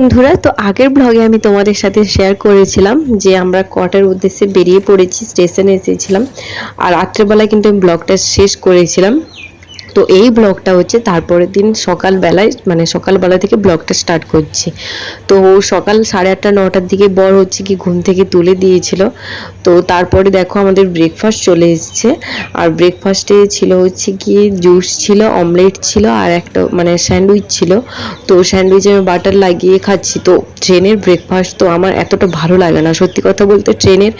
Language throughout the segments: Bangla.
বন্ধুরা, তো আগের ব্লগে আমি তোমাদের সাথে শেয়ার করেছিলাম যে আমরা কটার উদ্দেশ্যে বেরিয়ে পড়েছি স্টেশনে এসেছিলাম। আর রাত্রেবেলায় কিন্তু আমি ব্লগটা শেষ করেছিলাম। তো এই ব্লগটা হচ্ছে তারপরের দিন সকালবেলায় মানে সকালবেলা থেকে ব্লগটা স্টার্ট করছি। তো সকাল সাড়ে আটটা, নটার দিকে বর হচ্ছে কি ঘুম থেকে তুলে দিয়েছিল। তো তারপরে দেখো আমাদের ব্রেকফাস্ট চলে এসেছে। আর ব্রেকফাস্টে ছিল হচ্ছে কি জুস ছিল অমলেট ছিল আর একটা মানে স্যান্ডউইচ ছিল। তো স্যান্ডউইচে আমি বাটার লাগিয়ে খাচ্ছি। তো ট্রেনের ব্রেকফাস্ট তো আমার এতটা ভালো লাগে না। সত্যি কথা বলতে ট্রেনের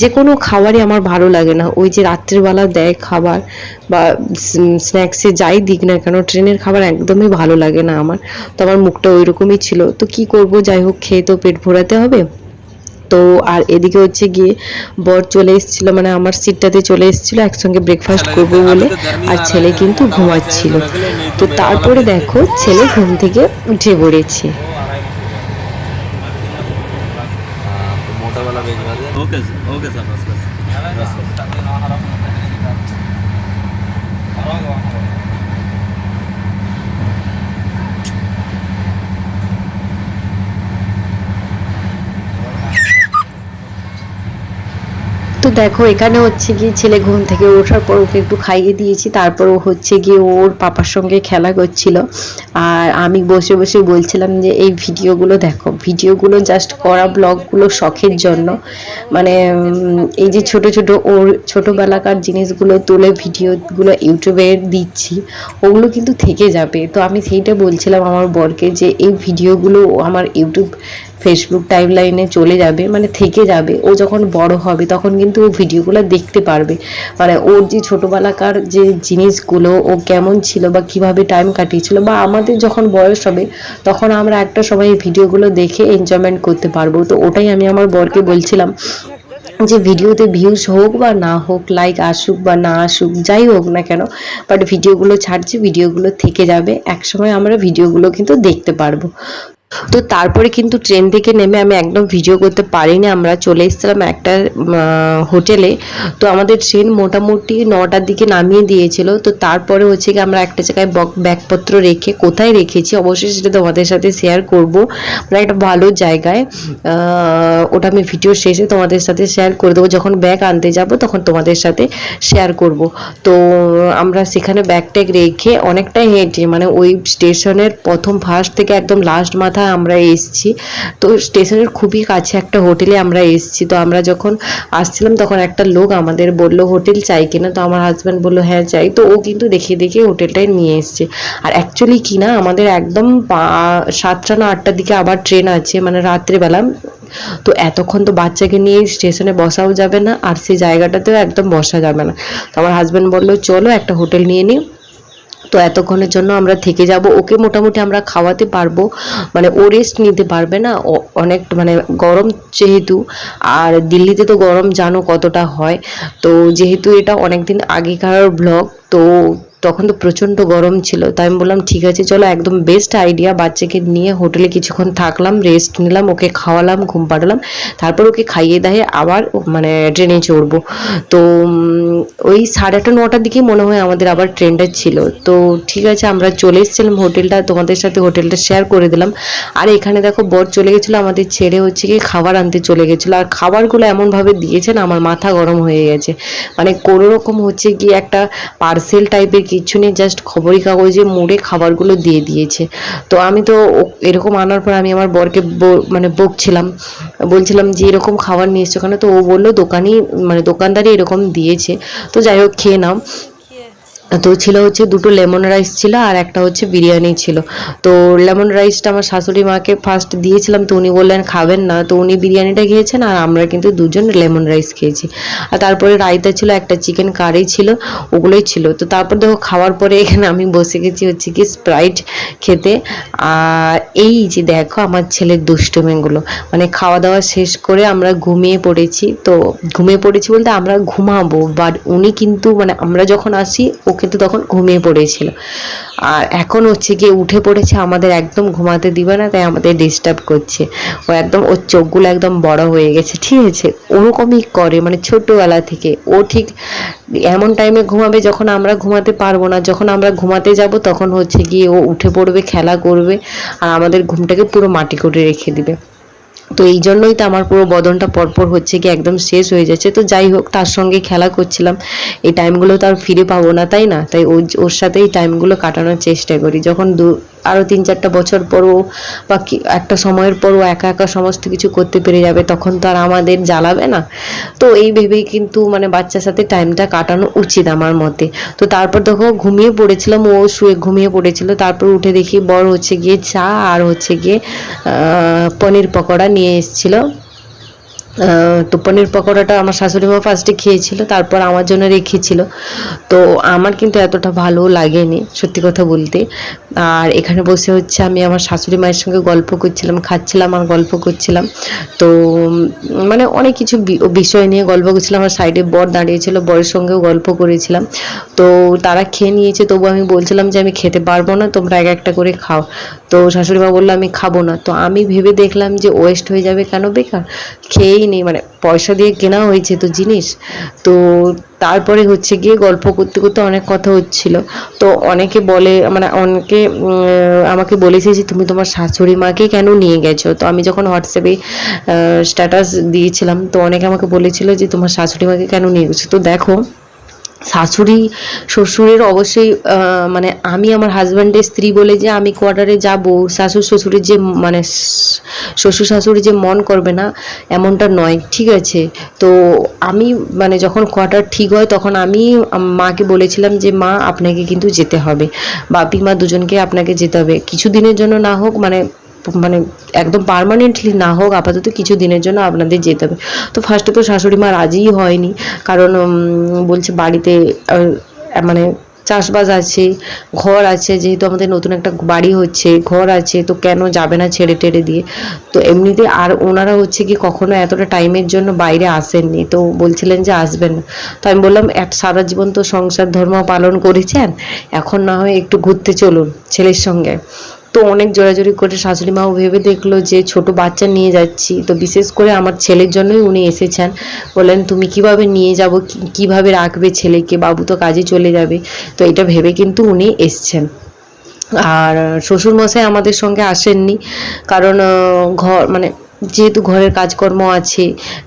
যে কোনো খাবারই আমার ভালো লাগে না। ওই যে রাত্রিবেলা দেয় খাবার বা স্ন্যাক্সে যাই দিক না কেন ট্রেনের খাবার একদমই ভালো লাগে না আমার তো আমার মুখটা ওই রকমই ছিল তো কি করব যাই হোক খেয়ে তো পেট ভরাতে হবে তো আর এদিকে হচ্ছে গিয়ে বর চলে এসেছিল মানে আমার সিটটাতে চলে এসেছিল একসঙ্গে ব্রেকফাস্ট করবো বলে আর ছেলে কিন্তু ঘুমাচ্ছিল তো তারপরে দেখো ছেলে ঘুম থেকে উঠে পড়েছে तो मोटा वाला भेजवा दे ओके सर ओके सर बस बस வாங்க வாங்க তো দেখো, এখানে হচ্ছে গিয়ে ছেলে ঘুম থেকে ওঠার পর ওকে একটু খাইয়ে দিয়েছি। তারপর ও হচ্ছে গিয়ে ওর পাপার সঙ্গে খেলা করছিল। আর আমি বসে বসে বলছিলাম যে, এই ভিডিওগুলো দেখো। ভিডিওগুলো জাস্ট করা ব্লগগুলো শখের জন্য। মানে এই যে ছোট ছোট ওর ছোটোবেলাকার জিনিসগুলো তুলে ভিডিওগুলো ইউটিউবে দিচ্ছি, ওগুলো কিন্তু থেকে যাবে। তো আমি সেইটা বলছিলাম আমার বরকে যে, এই ভিডিওগুলো আমার ইউটিউব ফেসবুক টাইম লাইনে চলে যাবে মানে থেকে যাবে, ও যখন বড় হবে তখন কিন্তু ও ভিডিওগুলো দেখতে পারবে। মানে ওর যে ছোটোবেলাকার যে জিনিসগুলো, ও কেমন ছিল বা কীভাবে টাইম কাটিয়েছিল বা আমাদের যখন বয়স হবে, তখন আমরা একটা সময় এই ভিডিওগুলো দেখে এনজয়মেন্ট করতে পারব। তো ওটাই আমি আমার বরকে বলছিলাম যে ভিডিওতে ভিউজ হোক বা না হোক লাইক আসুক বা না আসুক, যাই হোক না কেন বাট ভিডিওগুলো ছাড়ছি, ভিডিওগুলো থেকে যাবে, একসময় আমরা ভিডিওগুলো কিন্তু দেখতে পারব। তো তারপরে কিন্তু ট্রেন থেকে নেমে আমি একদম ভিডিও করতে পারিনি, আমরা চলে এসেছিলাম একটা হোটেলে। তো আমাদের ট্রেন মোটামুটি নটার দিকে নামিয়ে দিয়েছিল। তো তারপরে হচ্ছে কি আমরা একটা জায়গায় বক- ব্যাগপত্র রেখে কোথায় রেখেছি অবশ্যই সেটা তোমাদের সাথে শেয়ার করব। মানে একটা ভালো জায়গায় ওটা আমি ভিডিও শেষে তোমাদের সাথে শেয়ার করে দেবো। যখন ব্যাগ আনতে যাব তখন তোমাদের সাথে শেয়ার করব। তো আমরা সেখানে ব্যাগ ট্যাগ রেখে অনেকটাই হেঁটে মানে ওই স্টেশনের প্রথম ফার্স্ট থেকে একদম লাস্ট মাথায় আমরা এসেছি। তো স্টেশনের খুবই কাছে একটা হোটেলে আমরা এসেছি। তো আমরা যখন আসছিলাম তখন একটা লোক আমাদের বলল, হোটেল চাই কিনা? তো আমার হাজব্যান্ড বলল হ্যাঁ চাই। তো ও কিন্তু দেখে দেখে হোটেলটাই নিয়ে এসছে। আর অ্যাকচুয়ালি কি না, আমাদের একদম সাতটা না আটটার দিকে আবার ট্রেন আছে মানে রাত্রেবেলা। তো এতক্ষণ তো বাচ্চাকে নিয়ে স্টেশনে বসাও যাবে না, আর সেই জায়গাটাতেও একদম বসা যাবে না। তো আমার হাজব্যান্ড বলল, চলো একটা হোটেল নিয়ে নিই। তো এতক্ষণের জন্য আমরা থেকে যাব। ওকে মোটামুটি আমরা খাওয়াতে পারব। মানে ও রেস্ট নিতে পারবে না। অনেক মানে গরম যেহেতু। আর দিল্লিতে তো গরম জানো কতটা হয়। তো যেহেতু এটা অনেক দিন আগেকার ব্লগ তো তখন তো প্রচণ্ড গরম ছিল, তাই আমি বললাম, ঠিক আছে, চলো, একদম বেস্ট আইডিয়া বাচ্চাকে নিয়ে হোটেলে কিছুক্ষণ থাকলাম রেস্ট নিলাম, ওকে খাওয়ালাম, ঘুম পাড়ালাম, তারপর ওকে খাইয়ে দাইয়ে আবার মানে ট্রেনে চড়বো। তো ওই সাড়ে আটটা, নটার দিকে মনে হয় আমাদের আবার ট্রেনটা ছিল। তো, ঠিক আছে, আমরা চলে এসেছিলাম হোটেলটা তোমাদের সাথে হোটেলটা শেয়ার করে দিলাম। আর এখানে দেখো, বর চলে গেছিল, আমাদের ছেড়ে হচ্ছে কি খাবার আনতে চলে গেছিল। আর খাবারগুলো এমনভাবে দিয়েছেন, আমার মাথা গরম হয়ে গেছে। মানে কোনো রকম হচ্ছে কি একটা পার্সেল টাইপের কিছু নেই জাস্ট খবরের কাগজে মুড়ে খাবারগুলো দিয়ে দিয়েছে। তো আমি তো এরকম আনার পর আমি আমার বরকে মানে বকছিলাম। বলছিলাম যে, এরকম খাবার নিয়ে এসছো কেন? তো ও বলল, দোকানই মানে দোকানদারই এরকম দিয়েছে। তো যাই হোক, খেয়ে নাও। তো ছিল হচ্ছে দুটো লেমন রাইস ছিল আর একটা হচ্ছে বিরিয়ানি ছিল। তো লেমন রাইসটা আমার শাশুড়ি মাকে ফার্স্ট দিয়েছিলাম তো উনি বললেন খাবেন না। তো উনি বিরিয়ানিটা খেয়েছেন আর আমরা কিন্তু দুজন লেমন রাইস খেয়েছি। আর তারপরে রায়তা ছিল, একটা চিকেন কারি ছিল, ওগুলোই ছিল। তো তারপর দেখো খাওয়ার পরে এখানে আমি বসে গেছি হচ্ছে কি স্প্রাইট খেতে। আর এই যে দেখো আমার ছেলের দুষ্টুমিগুলো। মানে খাওয়া দাওয়া শেষ করে আমরা ঘুমিয়ে পড়েছি। তো ঘুমিয়ে পড়েছি বলতে আমরা ঘুমাবো বাট উনি কিন্তু মানে আমরা যখন আসি ও কিন্তু তখন ঘুমিয়ে পড়েছিল। আর এখন হচ্ছে গিয়ে উঠে পড়েছে, আমাদের একদম ঘুমাতে দিবে না, তাই আমাদের ডিস্টার্ব করছে। ও একদম, ওর চোখগুলো একদম বড় হয়ে গেছে। ঠিক আছে, ওরকমই করে মানে ছোটবেলা থেকে। ও ঠিক এমন টাইমে ঘুমাবে যখন আমরা ঘুমাতে পারব না। যখন আমরা ঘুমাতে যাব, তখন হচ্ছে গিয়ে ও উঠে পড়বে, খেলা করবে, আর আমাদের ঘুমটাকে পুরো মাটি করে রেখে দিবে। তো এই জন্যই তো আমার পুরো বদনটা পরপর হচ্ছে কি একদম শেষ হয়ে যাচ্ছে। তো যাই হোক, তার সঙ্গে খেলা করছিলাম। এই টাইমগুলো তো আর ফিরে পাবো না, তাই না? তাই ওর ওর সাথে এই টাইমগুলো কাটানোর চেষ্টা করি। যখন দু আরও তিন চারটা বছর পরও বা একটা সময়ের পরও একা একা সমস্ত কিছু করতে পেরে যাবে, তখন তো আর আমাদের জ্বালাবে না। তো এই ভেবেই কিন্তু মানে বাচ্চার সাথে টাইমটা কাটানো উচিত আমার মতে। তো তারপর দেখো ঘুমিয়ে পড়েছিলাম, ও শুয়ে ঘুমিয়ে পড়েছিল, তারপর উঠে দেখি বড় হচ্ছে গিয়ে চা আর হচ্ছে গিয়ে পনির পকোড়া নিয়ে এসেছিল। তো পনির পকোড়াটা আমার শাশুড়ি মা ফার্স্টে খেয়েছিল, তারপর আমার জন্য রেখেছিল। তো আমার কিন্তু এতটা ভালো লাগেনি, সত্যি কথা বলতে। আর এখানে বসে হচ্ছে আমি আমার শাশুড়ি মায়ের সঙ্গে গল্প করছিলাম, খাচ্ছিলাম আর গল্প করছিলাম। তো মানে অনেক কিছু বিষয় নিয়ে গল্প করছিলাম। আমার সাইডে বর দাঁড়িয়েছিল, বরের সঙ্গেও গল্প করেছিলাম। তো তারা খেয়ে নিয়েছে, তবু আমি বলছিলাম যে আমি খেতে পারব না, তোমরা এক একটা করে খাও। তো শাশুড়ি মা বলল, আমি খাব না। তো আমি ভেবে দেখলাম যে ওয়েস্ট হয়ে যাবে কেন? বেকার। খেয়েই নেই মানে পয়সা দিয়ে কেনা হয়েছে তো জিনিস, তো তারপরে হচ্ছে গিয়ে গল্প করতে করতে অনেক কথা হচ্ছিল। তো অনেকে বলে মানে অনেকে আমাকে বলেছে যে, তুমি তোমার শাশুড়ি মাকে কেন নিয়ে গেছো? তো আমি যখন হোয়াটসঅ্যাপে স্ট্যাটাস দিয়েছিলাম, তো অনেকে আমাকে বলেছিল যে, তোমার শাশুড়ি মাকে কেন নিয়ে গেছো? তো দেখো শাশুড়ি, শ্বশুরের অবশ্যই মানে আমি আমার হাজব্যান্ডের স্ত্রী বলে যে আমি কোয়ার্টারে যাব, শাশুড় শ্বশুরের যে মানে শ্বশুর শাশুড়ি যে মন করবে না, এমনটা নয়, ঠিক আছে? তো আমি মানে যখন কোয়ার্টার ঠিক হয়, তখন আমি মাকে বলেছিলাম যে, মা, আপনাকে কিন্তু যেতে হবে। বাপি মা দুজনকে আপনাকে যেতে হবে। কিছু দিনের জন্য না হোক মানে মানে একদম পার্মানেন্টলি না হোক, আপাতত কিছু দিনের জন্য আপনাদের যেতে হবে। তো ফার্স্টে তো শাশুড়ি মা রাজিই হয়নি, কারণ বলছে বাড়িতে মানে চাষবাস আছে, ঘর আছে, যেহেতু আমাদের নতুন একটা বাড়ি হচ্ছে, ঘর আছে, তো কেন যাবে না ছেড়ে টেড়ে দিয়ে? তো এমনিতে আর ওনারা হচ্ছে কি কখনো এতটা টাইমের জন্য বাইরে আসেননি, তো বলছিলেন যে আসবেন না। তো আমি বললাম এক সারা জীবন তো সংসার ধর্ম পালন করেছেন, এখন না হয় একটু ঘুরতে চলুন ছেলের সঙ্গে। তো অনেক জোরাজোরি করে শাশুড়ি মাও ভেবে দেখল যে ছোট বাচ্চা নিয়ে যাচ্ছি। তো বিশেষ করে আমার ছেলের জন্যই উনি এসেছেন। বলেন তুমি কীভাবে নিয়ে যাব? কীভাবে রাখবে ছেলেকে? বাবু তো কাজে চলে যাবে। তো এটা ভেবে কিন্তু উনি এসছেন। আর শ্বশুরমশাই আমাদের সঙ্গে আসেননি। কারণ ঘর মানে যেহেতু ঘরের কাজকর্ম আছে,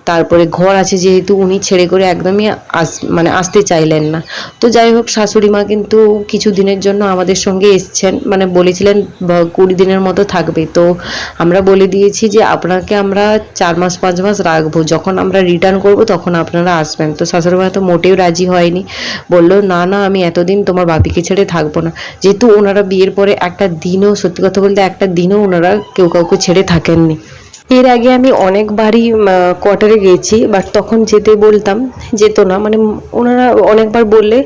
তারপরে ঘর আছে যেহেতু উনি ছেড়ে করে একদমই আস মানে আসতে চাইলেন না। তো যাই হোক, শাশুড়ি মা কিন্তু কিছু দিনের জন্য আমাদের সঙ্গে এসছেন মানে বলেছিলেন কুড়ি দিনের মতো থাকবে। তো আমরা বলে দিয়েছি যে আপনাকে আমরা চার মাস, পাঁচ মাস রাখব। যখন আমরা রিটার্ন করব তখন আপনারা আসবেন। তো শাশুড়ি মা তো মোটেও রাজি হয়নি। বলল, না না, আমি এতদিন তোমার বাপিকে ছেড়ে থাকব না। যেহেতু ওনারা বিয়ের পরে একটা দিনও, সত্যি কথা বলতে একটা দিনও ওনারা কেউ কাউকে ছেড়ে থাকেননি। এর আগে আমি অনেকবারই কোয়ার্টারে গেছি বাট তখন যেতে বলতাম, যেত না। মানে ওনারা অনেকবার বললে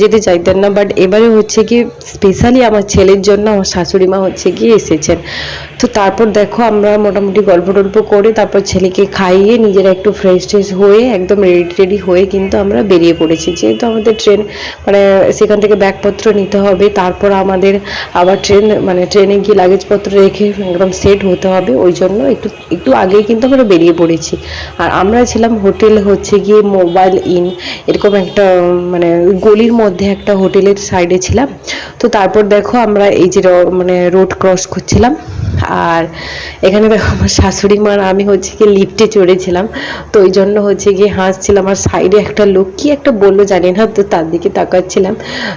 যেতে চাইতেন না বাট এবারে হচ্ছে কি স্পেশালি আমার ছেলের জন্য আমার শাশুড়ি মা হচ্ছে গিয়ে এসেছেন। তো তারপর দেখো, আমরা মোটামুটি গল্প টল্প করে তারপর ছেলেকে খাইয়ে নিজেরা একটু ফ্রেশ ট্রেশ হয়ে একদম রেডি টেডি হয়ে কিন্তু আমরা বেরিয়ে পড়েছি। যেহেতু আমাদের ট্রেন মানে সেখান থেকে ব্যাগপত্র নিতে হবে, তারপর আমাদের আবার ট্রেন মানে ট্রেনে গিয়ে লাগেজপত্র রেখে একদম সেট হতে হবে, ওই জন্য একটু একটু আগেই কিন্তু আমরা বেরিয়ে পড়েছি। আর আমরা ছিলাম হোটেল হচ্ছে গিয়ে মোবাইল ইন, এরকম একটা মানে গলির মধ্যে একটা হোটেলের সাইডে ছিলাম। তো তারপর দেখো আমরা এই যে মানে রোড ক্রস করছিলাম। আর এখানে দেখো আমার শাশুড়ি মার আমি হচ্ছে গিয়ে লিফটে চড়েছিলাম। তো ওই জন্য হচ্ছে গিয়ে হাসছিলাম। আর সাইডে একটা লোক, কি একটা বলল জানি না, তো তার দিকে তাকাচ্ছিলাম।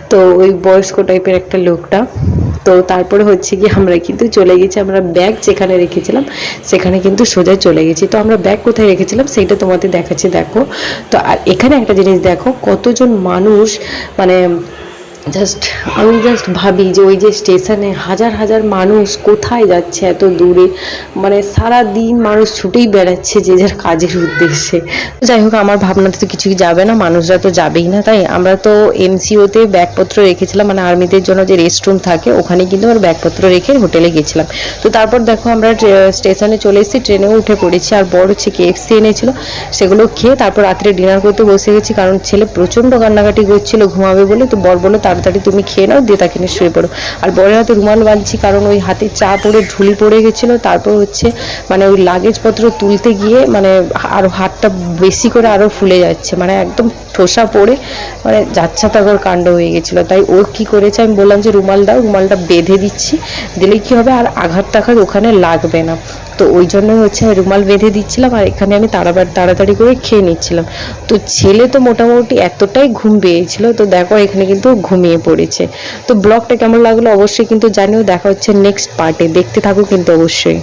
তো ওই বয়স্ক টাইপের একটা লোকটা। তো তারপরে হচ্ছে কি আমরা কিন্তু চলে গেছি, আমরা ব্যাগ যেখানে রেখেছিলাম সেখানে কিন্তু সোজা চলে গেছি। তো আমরা ব্যাগ কোথায় রেখেছিলাম সেইটা তোমাদের দেখাচ্ছি, দেখো। তো আর এখানে একটা জিনিস দেখো, কতজন মানুষ মানে জাস্ট আমি জাস্ট ভাবি যে ওই যে স্টেশনে হাজার হাজার মানুষ কোথায় যাচ্ছে এত দূরে? মানে সারা দিন মানুষ ছুটেই বেড়াচ্ছে যে যার কাজের উদ্দেশ্যে। যাই হোক, আমার ভাবনাতে তো কিছুই যাবে না, মানুষরা তো যাবেই না, তাই আমরা তো এমসিওতে ব্যাগপত্র রেখেছিলাম মানে আর্মিদের জন্য যে রেস্টরুম থাকে, ওখানে কিন্তু আমার ব্যাগপত্র রেখে হোটেলে গেছিলাম। তো তারপর দেখো আমরা স্টেশনে চলে এসেছি ট্রেনেও উঠে পড়েছি, আর বড় হচ্ছে কেএফসি এনেছিল, সেগুলো খেয়ে তারপর রাত্রে ডিনার করতে বসে গেছি, কারণ ছেলে প্রচণ্ড কান্নাকাটি করছিল, ঘুমাবে বলে, তো বর বলল তাড়াতাড়ি তুমি খেয়ে নাও, দিয়ে তাকে নিয়ে শুয়ে পড়ো। আর বরের হাতে রুমাল বাঁধছি, কারণ ওই হাতে চা পড়ে ঢুলি পড়ে গেছিল, তারপর হচ্ছে মানে ওই লাগেজপত্র তুলতে গিয়ে মানে আরও হাতটা বেশি করে আরও ফুলে যাচ্ছে মানে একদম ঠোসা পড়ে মানে যাচ্ছা তাগর কাণ্ড হয়ে গেছিল। তাই ও কি করেছে, আমি বললাম যে, রুমাল দাও, রুমালটা বেঁধে দিচ্ছি, দিলে কি হবে? আর আঘাত টাঘাত ওখানে লাগবে না। তো ওই জন্য হচ্ছে আমি রুমাল বেঁধে দিচ্ছিলাম, আর এখানে আমি তাড়াতাড়ি তাড়াতাড়ি করে খেয়ে নিচ্ছিলাম। তো ছেলে তো মোটামুটি এতটাই ঘুম পেয়েছিল, তো দেখো এখানে কিন্তু ঘুমিয়ে পড়েছে। তো ব্লগটা কেমন লাগল অবশ্যই কিন্তু জানিও। দেখা হচ্ছে নেক্সট পার্টে দেখতে থাকো কিন্তু অবশ্যই।